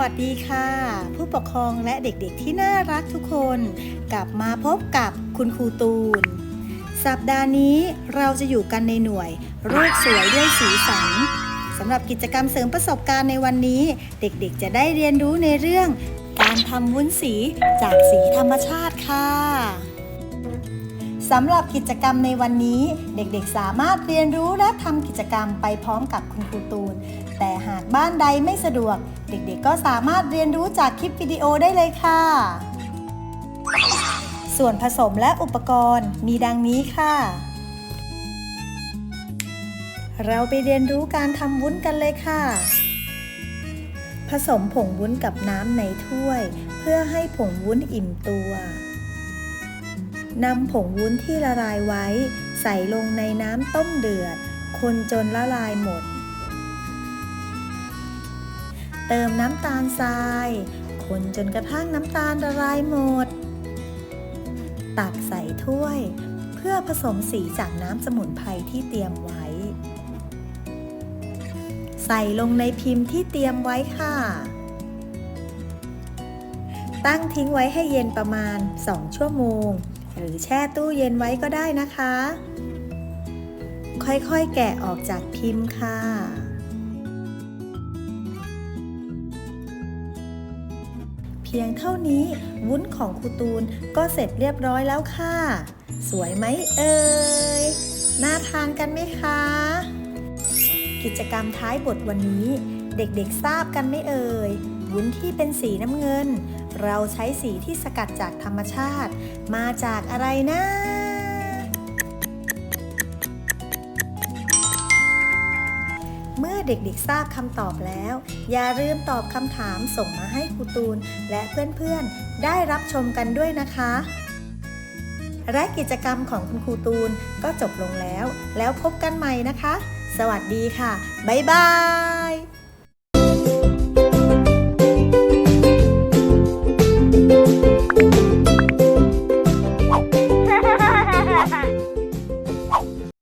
วัสดีค่ะ ผู้ปกครองและเด็กๆที่น่ารักทุกคน กลับมาพบกับคุณครูตูน สัปดาห์นี้เราจะอยู่กันในหน่วยรูปสวยด้วยสีสันสำหรับกิจกรรมเสริมประสบการณ์ในวันนี้ เด็กๆ จะได้เรียนรู้ในเรื่อง การทำวุ้นสีจากสีธรรมชาติค่ะ สำหรับกิจกรรมในวันนี้เด็กๆ สามารถเรียนรู้และทำกิจกรรมไปพร้อมกับคุณครูตูน แต่หากบ้านใดไม่สะดวก เด็กๆ ก็สามารถเรียนรู้จากคลิปวิดีโอได้เลยค่ะ ส่วนผสมและอุปกรณ์มีดังนี้ค่ะ เราไปเรียนรู้การทำวุ้นกันเลยค่ะ ผสมผงวุ้นกับน้ำในถ้วย เพื่อให้ผงวุ้นอิ่มตัว นำผงวุ้นที่ละลายไว้ ใส่ลงในน้ำต้มเดือด คนจนละลายหมด เติมน้ำตาลทราย คนจนกระทั่งน้ำตาลละลายหมด ตักใส่ถ้วย เพื่อผสมสีจากน้ำสมุนไพรที่เตรียมไว้ ใส่ลงในพิมพ์ที่เตรียมไว้ค่ะตั้งทิ้งไว้ให้เย็นประมาณ 2 ชั่วโมง หรือแช่ตู้เย็นไว้ก็ได้นะคะ ค่อยๆแกะออกจากพิมพ์ค่ะเพียงเท่านี้วุ้นของครูตูนก็เสร็จเรียบร้อยแล้วค่ะ สวยไหมเอ่ยน่าทานกันไหมคะ กิจกรรมท้ายบทวันนี้ เด็กๆทราบกันไหมเอ่ยวุ้นที่เป็นสีน้ำเงิน เราใช้สีที่สกัดจากธรรมชาติ มาจากอะไรนะ เมื่อเด็กๆทราบคำตอบแล้ว อย่าลืมตอบคำถามส่งมาให้ครูตูน และเพื่อนๆ ได้รับชมกันด้วยนะคะและกิจกรรมของคุณครูตูนก็จบลงแล้ว แล้วพบกันใหม่นะคะ สวัสดีค่ะ บ๊ายบาย